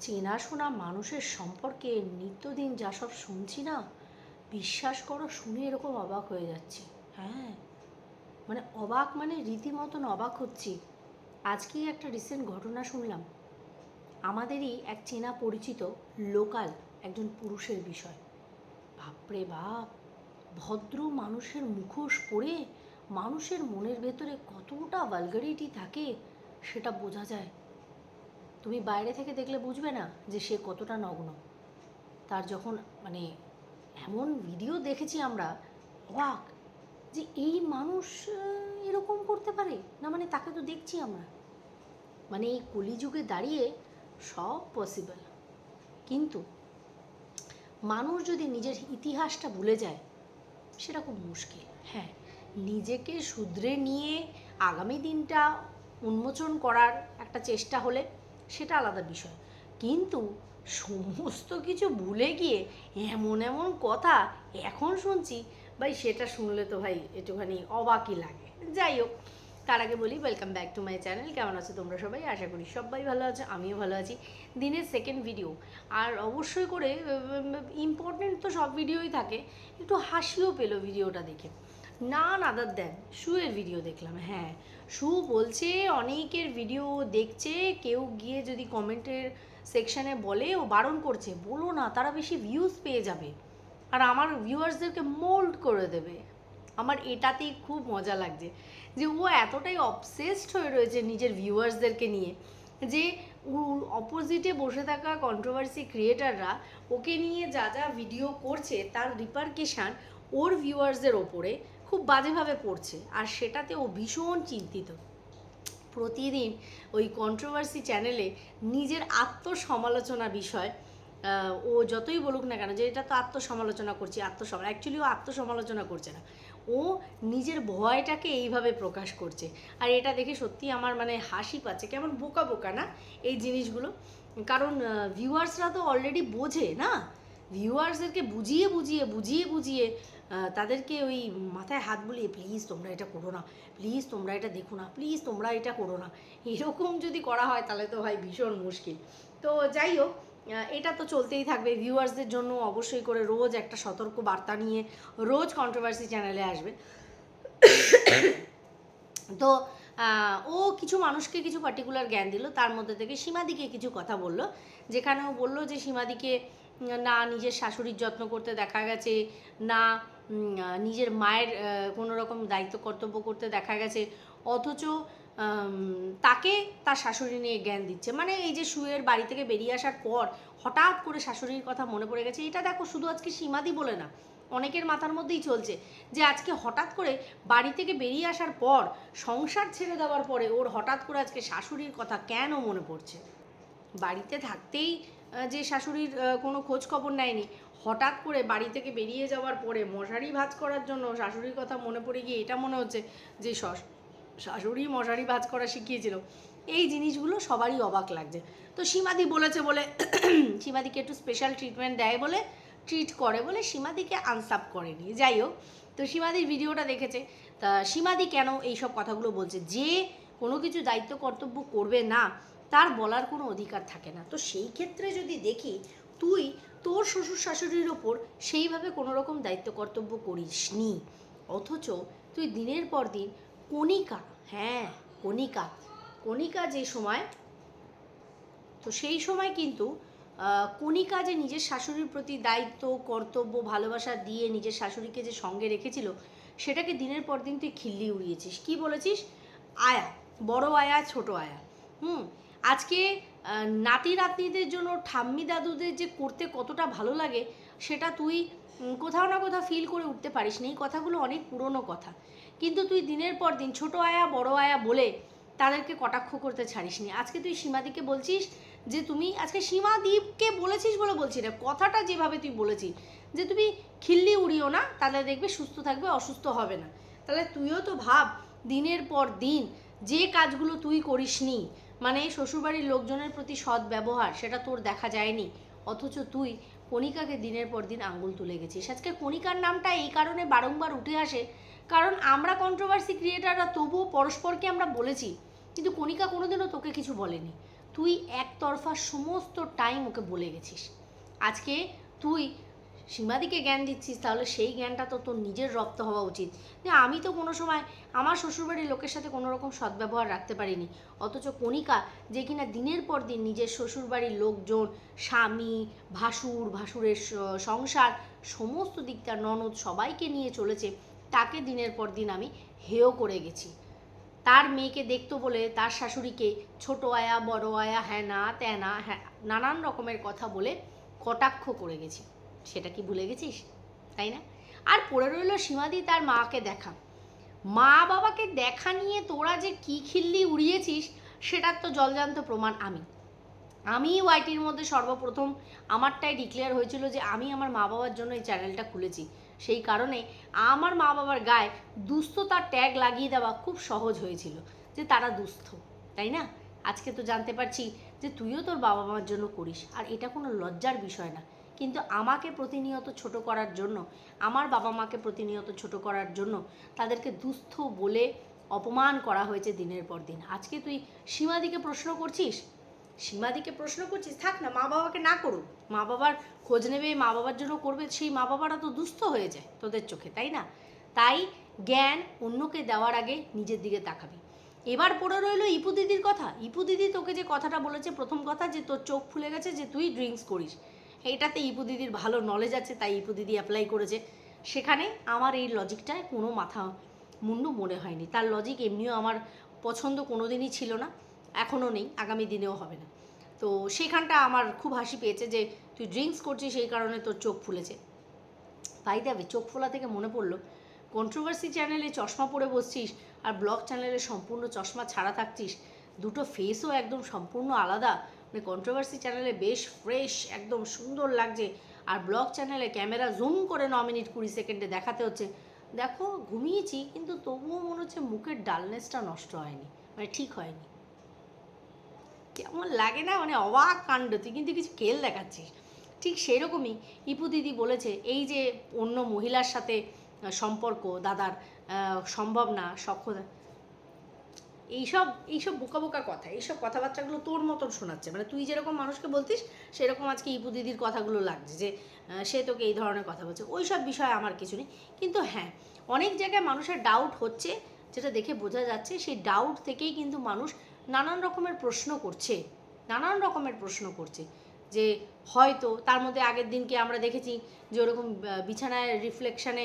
চেনাশোনা মানুষের সম্পর্কে নিত্যদিন যা সব শুনছি না, বিশ্বাস করো শুনে এরকম অবাক হয়ে যাচ্ছি। হ্যাঁ মানে অবাক মানে রীতিমতন অবাক হচ্ছি। আজকেই একটা রিসেন্ট ঘটনা শুনলাম। আমাদেরই এক চেনা পরিচিত লোকাল একজন পুরুষের বিষয়। বাপরে বাপ, ভদ্র মানুষের মুখোশ পরে মানুষের মনের ভেতরে কতটা ভালগারিটি থাকে সেটা বোঝা যায়। তুমি বাইরে থেকে দেখলে বুঝবে না যে সে কতটা নগ্ন। তার যখন মানে এমন ভিডিও দেখেছি আমরা ওয়াক যে এই মানুষ এরকম করতে পারে? না মানে তাকে তো দেখছি আমরা। মানে এই কলিযুগে দাঁড়িয়ে সব পসিবল কিন্তু মানুষ যদি নিজের ইতিহাসটা ভুলে যায়, সেটা খুব মুশকিল। হ্যাঁ নিজেকে শুধরে নিয়ে আগামী দিনটা উন্মোচন করার একটা চেষ্টা হলে সেটা আলাদা বিষয়। কিন্তু সমস্ত কিছু ভুলে গিয়ে এমন এমন কথা এখন শুনছি, ভাই সেটা শুনলে তো ভাই একটুখানি অবাকই লাগে। যাই হোক, তার আগে বলি welcome back to my channel কেমন আছো তোমরা সবাই? আশা করি সবাই ভালো আছো, আমিও ভালো আছি। দিনের সেকেন্ড ভিডিও আর অবশ্যই করে ইম্পর্টেন্ট তো সব ভিডিওই থাকে। একটু হাসিও পেল ভিডিওটা দেখে। না আদার দেন, শুয়ের ভিডিও দেখলাম হ্যাঁ। শু বলছে, অনেকের ভিডিও দেখছে, কেউ গিয়ে যদি কমেন্টের সেকশানে বলে, ও বারণ করছে, বলো না, তারা বেশি ভিউজ পেয়ে যাবে। আর আমার ভিউয়ার্সদেরকে মোল্ড করে দেবে। আমার এটাতেই খুব মজা লাগছে যে, ও এতটাই অবসেসড হয়ে রয়েছে নিজের ভিউয়ার্সদেরকে নিয়ে যে অপোজিটে বসে থাকা কন্ট্রোভার্সি ক্রিয়েটাররা ওকে নিয়ে যা যা ভিডিও করছে, তার রিপারকেশান ওর ভিউয়ার্সদের ওপরে। খুব বাজেভাবে পড়ছে আর সেটাতে ও ভীষণ চিন্তিত। প্রতিদিন ওই কন্ট্রোভার্সি চ্যানেলে নিজের আত্মসমালোচনা বিষয় ও যতই বলুক না কেন যে এটা তো আত্মসমালোচনা করছি, আত্মসম অ্যাকচুয়ালি ও আত্মসমালোচনা করছে না। ও নিজের ভয়টাকে এইভাবে প্রকাশ করছে। আর এটা দেখে সত্যি আমার মানে হাসি পাচ্ছে, কেমন বোকা বোকা না এই জিনিসগুলো। কারণ ভিউয়ার্সরা তো অলরেডি বোঝে না। ভিউয়ার্সদেরকে বুঝিয়ে বুঝিয়ে বুঝিয়ে বুঝিয়ে তাদেরকে ওই মাথায় হাত বুলিয়ে, প্লিজ তোমরা এটা করো না, প্লিজ তোমরা এটা দেখো না, প্লিজ তোমরা এটা করো না। এরকম যদি করা হয় তাহলে তো ভাই ভীষণ মুশকিল। তো যাই হোক এটা তো চলতেই থাকবে। ভিউয়ার্সদের জন্য অবশ্যই করে রোজ একটা সতর্ক বার্তা নিয়ে রোজ কন্ট্রোভার্সি চ্যানেলে আসবে। তো ও কিছু মানুষকে কিছু পার্টিকুলার জ্ঞান দিল, তার মধ্যে থেকে সীমাদিকে কিছু কথা বলল যেখানে ও বলল যে সীমাদিকে না নিজের শাশুড়ির যত্ন করতে দেখা গেছে, না নিজের মায়ের কোনো রকম দায়িত্ব, কর্তব্য করতে দেখা গেছে। অথচ তাকে তার শাশুড়ি নিয়ে জ্ঞান দিচ্ছে। মানে এই যে শুয়ের বাড়ি থেকে বেরিয়ে আসার পর হঠাৎ করে শাশুড়ির কথা মনে পড়ে গেছে। এটা দেখো শুধু আজকে সীমাদি বলে না, অনেকের মাথার মধ্যেই চলছে যে আজকে হঠাৎ করে বাড়ি থেকে বেরিয়ে আসার পর সংসার ছেড়ে দেওয়ার পরে ওর হঠাৎ করে আজকে শাশুড়ির কথা কেন মনে পড়ছে? বাড়িতে থাকতেই যে শাশুড়ির কোনো খোঁজ খবর নেয়নি হঠাৎ করে বাড়ি থেকে বেরিয়ে যাওয়ার পরে মশারি ভাজ করার জন্য শাশুড়ির কথা মনে পড়ে গিয়ে এটা মনে হচ্ছে যে শাশুড়ি মশারি ভাজ করা শিখিয়েছিল। এই জিনিসগুলো সবারই অবাক লাগছে। তো সীমাদি বলেছে বলে, সীমাদিকে একটু স্পেশাল ট্রিটমেন্ট দেয় বলে ট্রিট করে বলে সীমাদিকে আনসাপ করেনি। যাই হোক, তো সীমাদির ভিডিওটা দেখেছে। তা সীমাদি কেন এইসব কথাগুলো বলছে? যে কোনো কিছু দায়িত্ব কর্তব্য করবে না, তার বলার কোনো অধিকার থাকে না। তো সেই ক্ষেত্রে যদি দেখি, তুই তোর শ্বশুর শাশুড়ির ওপর সেইভাবে কোনো রকম দায়িত্ব কর্তব্য করিস নি অথচ তুই দিনের পর দিন কণিকা হ্যাঁ কণিকা কণিকা যে সময়, তো সেই সময় কিন্তু কণিকা যে নিজের শাশুড়ির প্রতি দায়িত্ব, কর্তব্য, ভালোবাসা দিয়ে নিজের শাশুড়িকে যে সঙ্গে রেখেছিল, সেটাকে দিনের পর দিন তুই খিল্লি উড়িয়েছিস। কি বলেছিস? আয়া, বড় আয়া, ছোট আয়া। হুম, আজকে নাতি নাতনিদের জন্য ঠাম্মি দাদুদের যে করতে কতটা ভালো লাগে, সেটা তুই কোথাও না কোথাও ফিল করে উঠতে পারিস না। এই কথাগুলো অনেক পুরনো কথা। কিন্তু তুই দিনের পর দিন, ছোট আয়া, বড় আয়া বলে তাদেরকে কটাক্ষ করতে ছাড়িসনি আজকে তুই সীমাদিকে বলছিস যে তুমি, আজকে সীমাদীপকে বলেছিস বলে বলছি না, কথাটা যেভাবে তুই বলেছিস যে তুমি খিল্লি উড়িও না, তাহলে দেখবে সুস্থ থাকবে, অসুস্থ হবে না। তাহলে তুইও তো ভাব, দিনের পর দিন যে কাজগুলো তুই করিসনি মানে শ্বশুরবাড়ির লোকজনের প্রতি সৎ ব্যবহার, সেটা তোর দেখা যায়নি। অথচ তুই কণিকাকে দিনের পর দিন আঙ্গুল তুলে গেছিস। আজকে কণিকার নামটা এই কারণে বারংবার উঠে আসে, কারণ আমরা কন্ট্রোভার্সি ক্রিয়েটাররা তবুও পরস্পরকে আমরা বলেছি, কিন্তু কণিকা কোনোদিনও তোকে কিছু বলেনি। তুই একতরফা সমস্ত টাইম ওকে বলে গেছিস। আজকে তুই সীমাদিকে জ্ঞান দিচ্ছিস, তাহলে সেই জ্ঞানটা তো তোর নিজের রপ্ত হওয়া উচিত। যে আমি তো কোনো সময় আমার শ্বশুরবাড়ির লোকের সাথে কোনো রকম সদ্ব্যবহার রাখতে পারিনি। অথচ কণিকা যে কিনা দিনের পর দিন নিজের শ্বশুরবাড়ির লোকজন, স্বামী, ভাসুর, ভাসুরের সংসার, সমস্ত দিকটা ননদ সবাইকে নিয়ে চলেছে, তাকে দিনের পর দিন আমি হেয় করে গেছি। তার মেয়েকে দেখতো বলে তার শাশুড়িকে ছোট আয়া, বড় আয়া হ্যাঁ না, ত্যানা হ্যাঁ নানান রকমের কথা বলে কটাক্ষ করে গেছি। সেটা কি ভুলে গেছিস? তাই না? আর পড়ে রইল সীমাদি তার মাকে দেখা। মা বাবাকে দেখা নিয়ে তোরা যে কি খিল্লি উড়িয়েছিস, সেটার তো জলজান্ত প্রমাণ আমি। আমি ওয়াইটির মধ্যে সর্বপ্রথম আমারটাই ডিক্লেয়ার হয়েছিল যে আমি আমার মা বাবার জন্য এই চ্যানেলটা খুলেছি। সেই কারণে আমার মা বাবার গায়ে দুস্থতার ট্যাগ লাগিয়ে দেওয়া খুব সহজ হয়েছিল যে তারা দুস্থ, তাই না? আজকে তো জানতে পারছি যে তুইও তোর বাবা মার জন্য করিস। আর এটা কোনো লজ্জার বিষয় না। কিন্তু আমাকে প্রতিনিয়ত ছোট করার জন্য, আমার বাবা মাকে প্রতিনিয়ত ছোট করার জন্য তাদেরকে দুস্থ বলে অপমান করা হয়েছে দিনের পর দিন। আজকে তুই সীমাদিকে প্রশ্ন করছিস? সীমাদিকে প্রশ্ন করছিস? থাক না, মা বাবাকে না করুক। মা বাবার খোঁজ নেবে, মা বাবার জন্য করবে, সেই মা বাবারা তো দুস্থ হয়ে যায় তোদের চোখে, তাই না? তাই জ্ঞান অন্যকে দেওয়ার আগে নিজের দিকে তাকাবি। এবার পড়ে রইল ইপু দিদির কথা। ইপু দিদি তোকে যে কথাটা বলেছে, প্রথম কথা যে তোর চোখ ফুলে গেছে, যে তুই ড্রিঙ্কস করিস। এইটাতে ইপু দিদির ভালো নলেজ আছে, তাই ইপু দিদি অ্যাপ্লাই করেছে। সেখানে আমার এই লজিকটায় কোনো মাথা মুন্ডু মনে হয়নি। তার লজিক এমনিও আমার পছন্দ কোনো দিনই ছিল না, এখনও নেই, আগামী দিনেও হবে না। তো সেখানটা আমার খুব হাসি পেয়েছে যে, তুই ড্রিঙ্কস করছিস সেই কারণে তোর চোখ ফুলেছে। তাই দেবে চোখ ফোলা থেকে মনে পড়ল কন্ট্রোভার্সি চ্যানেলে চশমা পরে বসছিস আর ব্লগ চ্যানেলে সম্পূর্ণ চশমা ছাড়া থাকছিস, দুটো ফেসও একদম সম্পূর্ণ আলাদা। কন্ট্রোভার্সি চ্যানেলে বেশ ফ্রেশ একদম সুন্দর লাগছে। আর ব্লগ চ্যানেলে ক্যামেরা জুম করে ন মিনিট কুড়ি সেকেন্ডে দেখাতে হচ্ছে। দেখো, ঘুমিয়েছি, কিন্তু তবুও মনে হচ্ছে মুখের ডালনেসটা নষ্ট হয়নি মানে ঠিক হয়নি। কেমন লাগে না মানে অবাক কাণ্ড, তুই কিন্তু কিছু খেল দেখাচ্ছিস। ঠিক সেরকমই ইপু দিদি বলেছে, এই যে অন্য মহিলার সাথে সম্পর্ক, দাদার সম্ভব না সক্ষতা এইসব এইসব বোকা বোকা কথা, এইসব কথাবার্তাগুলো তোর মতন শোনাচ্ছে। মানে তুই যেরকম মানুষকে বলতিস, সেরকম আজকে ইপু দিদির কথাগুলো লাগছে যে সে তোকে এই ধরনের কথা বলছে। ওই সব বিষয়ে আমার কিছু নেই। কিন্তু হ্যাঁ অনেক জায়গায় মানুষের ডাউট হচ্ছে, যেটা দেখে বোঝা যাচ্ছে, সেই ডাউট থেকেই কিন্তু মানুষ নানান রকমের প্রশ্ন করছে, নানান রকমের প্রশ্ন করছে যে, হয়তো তার মধ্যে আগের দিনকে আমরা দেখেছি যে ওরকম বিছানায় রিফ্লেকশানে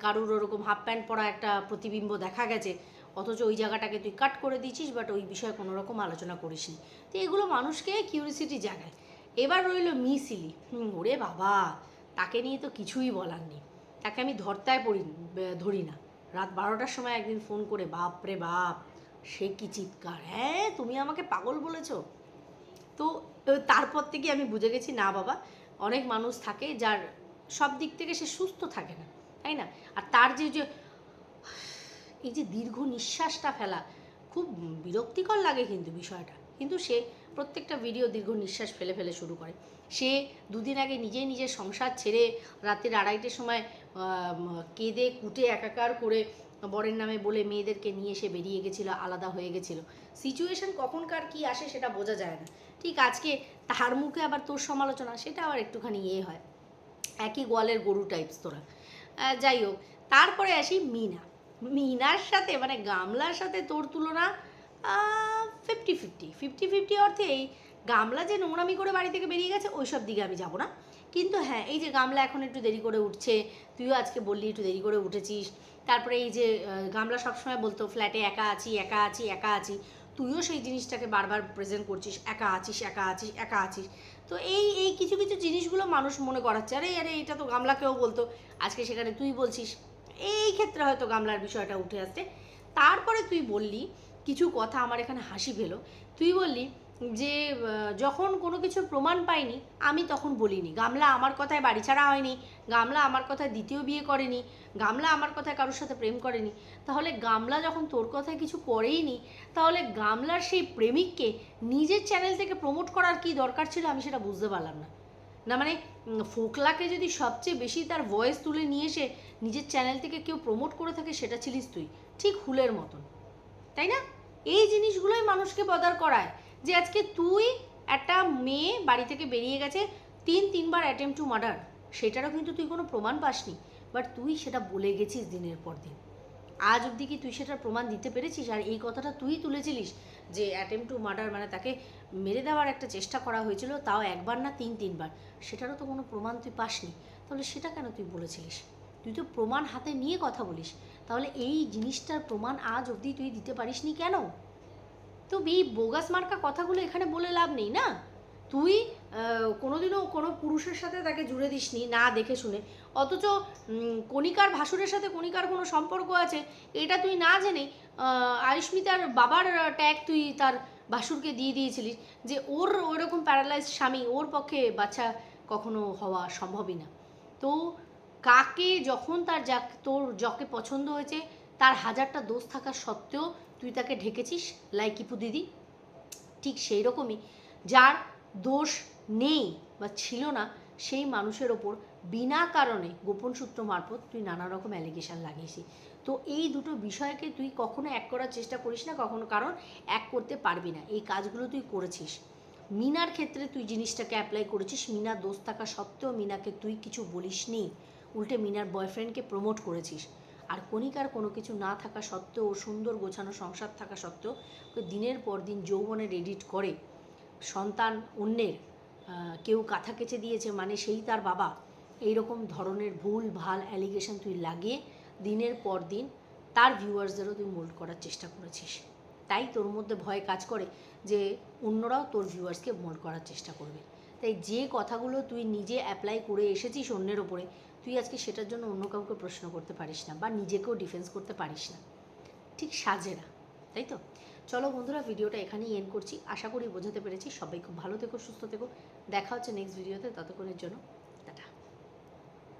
কারুর ওরকম হাফ প্যান্ট পরা একটা প্রতিবিম্ব দেখা গেছে। অথচ ওই জায়গাটাকে তুই কাট করে দিয়েছিস বাট ওই বিষয়ে কোনো রকম আলোচনা করিসনি তো এগুলো মানুষকে কিউরিসিটি জাগায়। এবার রইল মিসিলি হুম, ওরে বাবা, তাকে নিয়ে তো কিছুই বলার নেই। তাকে আমি ধরতায় পড়ি ধরি না। রাত বারোটার সময় একদিন ফোন করে, বাপ রে বাপ, সে কি চিৎকার? হ্যাঁ তুমি আমাকে পাগল বলেছ? তো তারপর থেকে আমি বুঝে গেছি, না বাবা, অনেক মানুষ থাকে যার সব দিক থেকে সে সুস্থ থাকে না, তাই না? আর তার যে যে এই যে দীর্ঘ নিঃশ্বাসটা ফেলা, খুব বিরক্তিকর লাগে কিন্তু বিষয়টা। কিন্তু সে প্রত্যেকটা ভিডিও দীর্ঘ নিঃশ্বাস ফেলে ফেলে শুরু করে। সে দুদিন আগে নিজেই নিজের সংসার ছেড়ে রাতের আড়াইটের সময় কেঁদে কুটে একাকার করে বরের নামে বলে মেয়েদেরকে নিয়ে এসে বেরিয়ে গেছিল, আলাদা হয়ে গেছিল। সিচুয়েশন কখনকার কি আসে সেটা বোঝা যায় না। ঠিক আজকে তার মুখে আবার তোর সমালোচনা, সেটা আবার একটুখানি ইয়ে হয়। একই গোয়ালের গরু টাইপস তোরা। যাই হোক, তারপরে আসি মিনা। মিনার সাথে মানে গামলার সাথে তোর তুলনা ফিফটি ফিফটি ফিফটি ফিফটি অর্থে এই গামলা যে নোংরামি করে বাড়ি থেকে বেরিয়ে গেছে ওই সব দিকে আমি যাব না। কিন্তু হ্যাঁ এই যে গামলা এখন একটু দেরি করে উঠছে, তুইও আজকে বললি একটু দেরি করে উঠেছিস, তারপরে এই যে গামলা সবসময় বলতো ফ্ল্যাটে একা আছি একা আছি একা আছি। তুইও সেই জিনিসটাকে বারবার প্রেজেন্ট করছিস, একা আছিস একা আছিস একা আছিস। তো এই এই কিছু কিছু জিনিসগুলো মানুষ মনে করাচ্ছে, আরে আরে, এটা তো গামলাকেও বলতো। আজকে সেখানে তুই বলছিস এই ক্ষেত্রে হয়তো গামলার বিষয়টা উঠে আসছে। তারপরে তুই বললি, কিছু কথা আমার এখানে হাসি পেল। তুই বললি যে যখন কোনো কিছু প্রমাণ পাইনি, আমি তখন বলিনি। গামলা আমার কথায় বাড়ি ছাড়া হয়নি, গামলা আমার কথায় দ্বিতীয় বিয়ে করেনি, গামলা আমার কথায় কারোর সাথে প্রেম করেনি। তাহলে গামলা যখন তোর কথায় কিছু করেইনি, তাহলে গামলার সেই প্রেমিককে নিজের চ্যানেল থেকে প্রমোট করার কি দরকার ছিল? আমি সেটা বুঝতে পারলাম না। না মানে ফোকলাকে যদি সবচেয়ে বেশি তার ভয়েস তুলে নিয়ে এসে নিজের চ্যানেল থেকে কেউ প্রমোট করে থাকে, সেটা ছিলিস তুই। ঠিক হুলের মতন। তাই না? এই জিনিসগুলোই মানুষকে বদার করায় যে আজকে তুই একটা মেয়ে বাড়ি থেকে বেরিয়ে গেছে, তিন, তিনবার অ্যাটেম্প টু মার্ডার সেটারও কিন্তু তুই কোনো প্রমাণ পাসনি। বাট তুই সেটা বলে গেছিস দিনের পর দিন। আজ অবধি কি তুই সেটার প্রমাণ দিতে পেরেছিস? আর এই কথাটা তুই তুলেছিলিস যে অ্যাটেম্প টু মার্ডার মানে তাকে মেরে দেওয়ার একটা চেষ্টা করা হয়েছিল, তাও একবার না তিন, তিনবার। সেটারও তো কোনো প্রমাণ তুই পাসনি। তাহলে সেটা কেন তুই বলেছিলিস? তুই তো প্রমাণ হাতে নিয়ে কথা বলিস। তাহলে এই জিনিসটার প্রমাণ আজ অবধি তুই দিতে পারিসনি কেন? তো এই বোগাস মার্কা কথাগুলো এখানে বলে লাভ নেই না? তুই কোনোদিনও কোনো পুরুষের সাথে তাকে জুড়ে দিসনি, না দেখে শুনে। অথচ কণিকার ভাসুরের সাথে কণিকার কোনো সম্পর্ক আছে, এটা তুই না জেনে আয়ুষ্মিতার বাবার ট্যাগ তুই তার ভাসুরকে দিয়ে দিয়েছিলিস যে ওর ওইরকম প্যারালাইজ স্বামী ওর পক্ষে বাচ্চা কখনো হওয়া সম্ভবই না। তো কাকে যখন তার যা তোর যকে পছন্দ হয়েছে, তার হাজারটা দোষ থাকা সত্ত্বেও তুই তাকে ঢেকেছিস লাইকিপু দিদি? ঠিক সেই রকমই যার দোষ নেই বা ছিল না সেই মানুষের ওপর বিনা কারণে গোপন সূত্র মারফত তুই নানা রকম অ্যালিগেশন লাগিয়েছিস। তো এই দুটো বিষয়কে তুই কখনো এক করার চেষ্টা করিস না, কখনো কারণ এক করতে পারবি না। এই কাজগুলো তুই করেছিস। মিনার ক্ষেত্রে তুই জিনিসটাকে অ্যাপ্লাই করেছিস। মিনার দোষ থাকা সত্ত্বেও মিনাকে তুই কিছু বলিসনি উল্টে মিনার বয়ফ্রেন্ডকে প্রমোট করেছিস। আর কণিকার কোনো কিছু না থাকা সত্ত্বেও সুন্দর গোছানো সংসার থাকা সত্ত্বেও দিনের পর দিন যৌবনের এডিট করে। সন্তান অন্যের কেউ কাঁথা কেচে দিয়েছে মানে সেই তার বাবা। এই রকম ধরনের ভুল, ভালো অ্যালিগেশন তুই লাগিয়ে দিনের পর দিন তার ভিউয়ার্সদেরও তুই মোল্ড করার চেষ্টা করেছিস। তাই তোর মধ্যে ভয় কাজ করে যে অন্যরাও তোর ভিউয়ার্সকে মোল্ড করার চেষ্টা করবে। তাই যে কথাগুলো তুই নিজে অ্যাপ্লাই করে এসেছিস অন্যের ওপরে, তুই আজকে সেটার জন্য অন্য কাউকে প্রশ্ন করতে পারিস না বা নিজেকেও ডিফেন্স করতে পারিস না। ঠিক সাজে না তাই তো? চলো বন্ধুরা, ভিডিওটা এখানেই এন্ড করছি। আশা করি বোঝাতে পেরেছি। সবাই খুব ভালো থেকো, সুস্থ থেকো। দেখা হচ্ছে নেক্সট ভিডিওতে ততক্ষণের জন্য